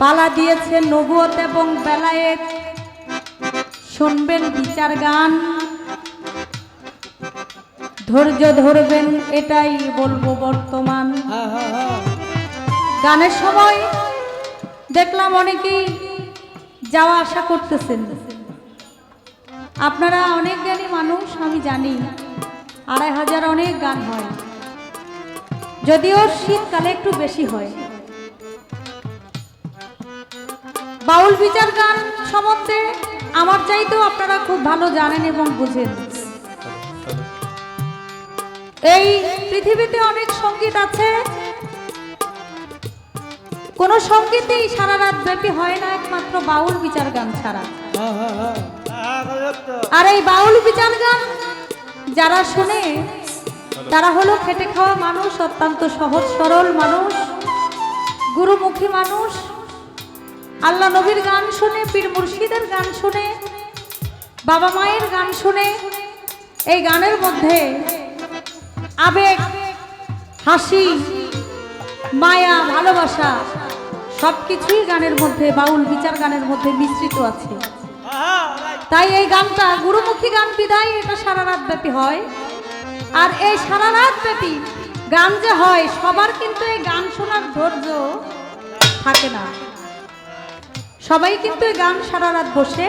পালা দিয়েছে নবুয়ত এবং বেলায়েত। শুনবেন বিচার গান। ধৈর্য ধরবেন, এটাই বলব বর্তমান। গানের সময় দেখলাম অনেকেই যাওয়া আসা করতেছেন। আপনারা অনেক জ্ঞানী মানুষ, আমি জানি। আড়াই হাজার অনেক গান হয়। যদিও শীতকালে একটু বেশি হয়। বাউল বিচার গান সম্বন্ধে আমার চাইতেও আপনারা খুব ভালো জানেন এবং বুঝেন। এই পৃথিবীতে অনেক সংগীত আছে। কোন সঙ্গীতেই সারা রাত ব্যাপী হয় না একমাত্র বাউল বিচার গান ছাড়া। আর এই বাউল বিচার গান যারা শুনে, তারা হলো খেটে খাওয়া মানুষ, অত্যন্ত সহজ সরল মানুষ, গুরুমুখী মানুষ আল্লাহ নবীর গান শুনে, পীর মুর্শিদের গান শুনে, বাবা মায়ের গান শুনে, এই গানের মধ্যে আবেগ, হাসি, মায়া, ভালোবাসা সব কিছুই গানের মধ্যে, বাউল বিচার গানের মধ্যে মিশ্রিত আছে। তাই এই গানটা গুরুমুখী গান বিদায়, এটা সারা রাত ব্যাপী হয়। আর এই সারা রাত ব্যাপী গান যে হয়, সবার কিন্তু এই গান শোনার ধৈর্য থাকে না। সবাই কিন্তু এই গান সারা রাত বসে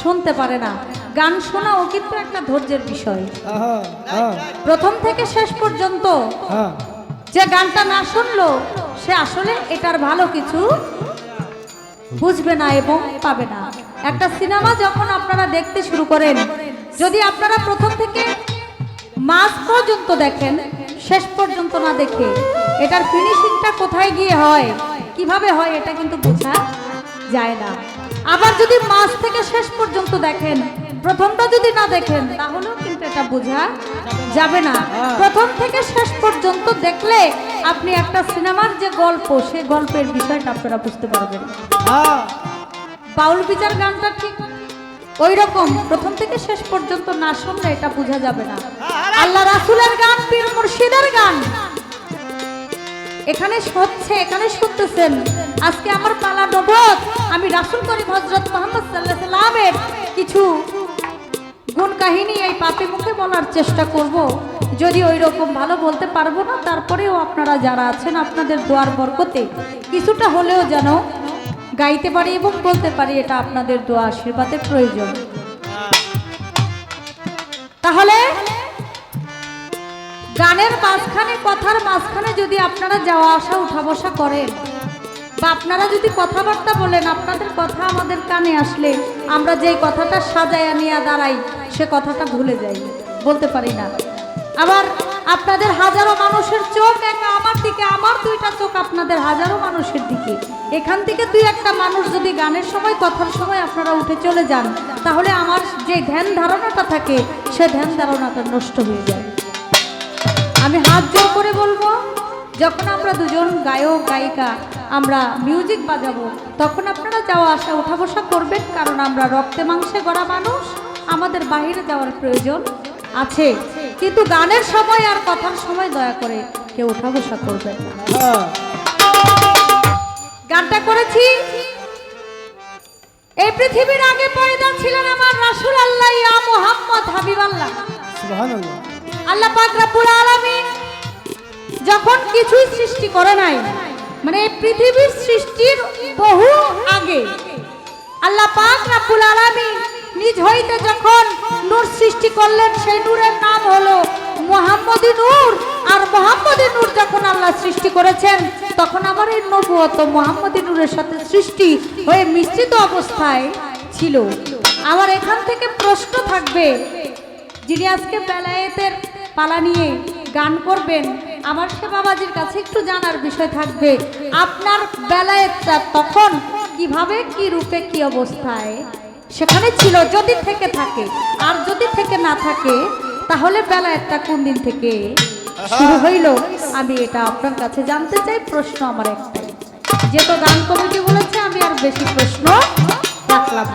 শুনতে পারে না। গান শোনাও কিন্তু একটা ধৈর্যের বিষয়। প্রথম থেকে শেষ পর্যন্ত যে গানটা না শুনলো, সে আসলে এটার ভালো কিছু বুঝবে না এবং পাবে না। একটা সিনেমা যখন আপনারা দেখতে শুরু করেন, যদি আপনারা প্রথম থেকে মাঝ পর্যন্ত দেখেন, শেষ পর্যন্ত না দেখে, এটার ফিনিশিংটা কোথায় গিয়ে হয়, কীভাবে হয়, এটা কিন্তু বোঝা যায় না। আবার যদি মাঝ থেকে শেষ পর্যন্ত দেখেন প্রথমটা যদি না দেখেন তাহলেও কিন্তু এটা বোঝা যাবে না। প্রথম থেকে শেষ পর্যন্ত দেখলে আপনি একটা সিনেমার যে গল্প সেই গল্পের বিষয়টা আপনারা বুঝতে পারবেন। হ্যাঁ। বাউল বিচার গানটা ঠিক ওই রকম প্রথম থেকে শেষ পর্যন্ত না শুনলে এটা বোঝা যাবে না। আল্লাহ রাসুলের গান পীর মুর্শিদের গান। এখানে হচ্ছে এখানে শুনতেছেন আজকে আমার পালা নবত আমি রাসুল করিম হজরত মোহাম্মদ কিছু গুণ কাহিনী এই পাপে মুখে বলার চেষ্টা করব। যদি ওই রকম ভালো বলতে পারব না, তারপরেও আপনারা যারা আছেন, আপনাদের দোয়ার বরকতে কিছুটা হলেও যেন গাইতে পারি এবং বলতে পারি, এটা আপনাদের দোয়া আশীর্বাদের প্রয়োজন। তাহলে গানের মাঝখানে, কথার মাঝখানে যদি আপনারা যাওয়া আসা উঠা বসা করেন বা আপনারা যদি কথাবার্তা বলেন, আপনাদের কথা আমাদের কানে আসলে আমরা যেই কথাটা সাজায়া নিয়ে দাঁড়াই, সে কথাটা ভুলে যাই, বলতে পারি না। আবার আপনাদের হাজারো মানুষের চোখ একা আমার দিকে, আমার দুইটা চোখ আপনাদের হাজারো মানুষের দিকে। এখান থেকে দুই একটা মানুষ যদি গানের সময়, কথার সময় আপনারা উঠে চলে যান, তাহলে আমার যে ধ্যান ধারণাটা থাকে, সে ধ্যান ধারণাটা নষ্ট হয়ে যায়। আমি হাত জোর করে বলব যখন আমরা দুজন গায়ক গায়িকা আমরা মিউজিক বাজাবো তখন আপনারা যাওয়া আসা উঠা বসা করবেন কারণ আমরা রক্তে মাংসে গড়া মানুষ আমাদের বাইরে যাওয়ার প্রয়োজন আছে। কিন্তু গানের সময় আর কথার সময় দয়া করে কেউ উঠা বসা করবেন হ্যাঁ। গানটা করেছি। এই পৃথিবীর আগে পয়দা ছিলেন আমার রাসূল আল্লাহ ইয়া মুহাম্মদ হাবিবাল্লাহ। সুবহানাল্লাহ। আল্লাহ পাক রব্বুল আলামিন যখন কিছুই সৃষ্টি করে নাই মানে পৃথিবীর সৃষ্টির বহু আগে, আল্লাহ পাক রব্বুল আলামিন নিজ হইতে যখন নূর সৃষ্টি করলেন, সেই নূরের নাম হলো মোহাম্মদী নূর। আর মোহাম্মদী নূর যখন আল্লাহ সৃষ্টি করেছেন, তখন আমার এই নবুয়ত মোহাম্মদী নূরের সাথে সৃষ্টি হয়ে মিশ্রিত অবস্থায় ছিল। আমার এখান থেকে প্রশ্ন থাকবে, যিনি আজকে বেলায়েতের পালা নিয়ে গান করবেন আমার সে বাবাজির কাছে একটু জানার বিষয় থাকবে। আপনার বেলায়েতটা তখন কীভাবে, কি রূপে, কি অবস্থায়? সেখানে ছিল, যদি থেকে থাকে। আর যদি থেকে না থাকে, তাহলে বেলায়েতটা কোন দিন থেকে? শুরু হইল। আমি এটা আপনার কাছে জানতে চাই, প্রশ্ন আমার একটাই। যে তো গান কমিটি বলেছে, আমি আর বেশি প্রশ্ন রাখলাম